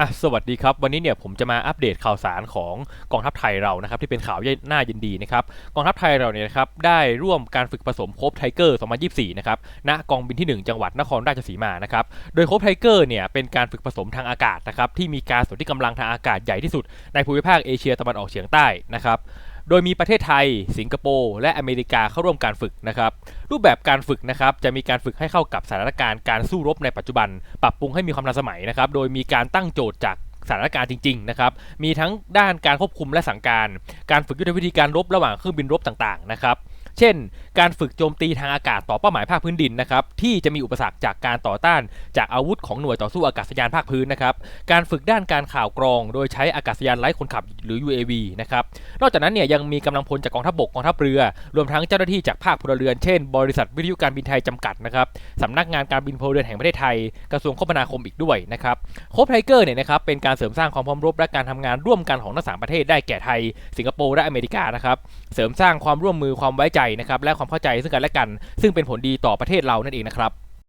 อะสวัสดีครับ วันนี้เนี่ยผมจะมาอัปเดตข่าวสารของกองทัพไทยเรานะครับที่เป็นข่าวน่ายินดีนะครับกองทัพไทยเราเนี่ยนะครับได้ร่วมการฝึกผสมโคบไทเกอร์ 2024 นะครับณกองบินที่ 1 จังหวัดนครราชสีมานะครับโดยโคบไทเกอร์เนี่ยเป็นการฝึกผสมทางอากาศนะครับที่มีการสนที่กำลังทางอากาศใหญ่ที่สุดในภูมิภาคเอเชียตะวันออกเฉียงใต้นะครับโดยมีประเทศไทย สิงคโปร์และอเมริกาเข้าร่วมการฝึกนะครับ รูปแบบการฝึกนะครับจะมีการฝึกให้เข้ากับสถานการณ์การสู้รบในปัจจุบัน ปรับปรุงให้มีความทันสมัยนะครับโดยมีการตั้งโจทย์จากสถานการณ์จริงๆนะครับ มีทั้งด้านการควบคุมและสั่งการ การฝึกยุทธวิธีการรบระหว่างเครื่องบินรบต่างๆนะครับ เช่น การฝึกโจมตีทางอากาศต่อเป้าหมายภาคพื้นดินนะครับที่จะมีอุปสรรคจากการต่อต้านจากอาวุธของหน่วยต่อสู้อากาศยานภาคพื้นนะครับการฝึกด้านการข่าวกรอง โดยใช้อากาศยานไร้คนขับหรือ UAV นะครับนอกจากนั้นเนี่ยยังมีกำลังพลจากกองทัพบกกองทัพเรือ รวมทั้งเจ้าหน้าที่จากภาคพลเรือนเช่น บริษัทวิทยุการบินไทยจำกัดนะครับสำนักงานการบินพลเรือนแห่งประเทศไทย กระทรวงคมนาคมอีกด้วยนะครับโคบไทเกอร์เนี่ยนะครับเป็นการเสริมสร้างความพร้อมรบและการทำงานร่วมกันของทั้งสามประเทศได้แก่ไทย สิงคโปร์และอเมริกานะครับเสริมสร้างความร่วมมือความไว้ใจนะครับและความเข้าใจซึ่งกันและกัน ซึ่งเป็นผลดีต่อประเทศเรานั่นเองนะครับ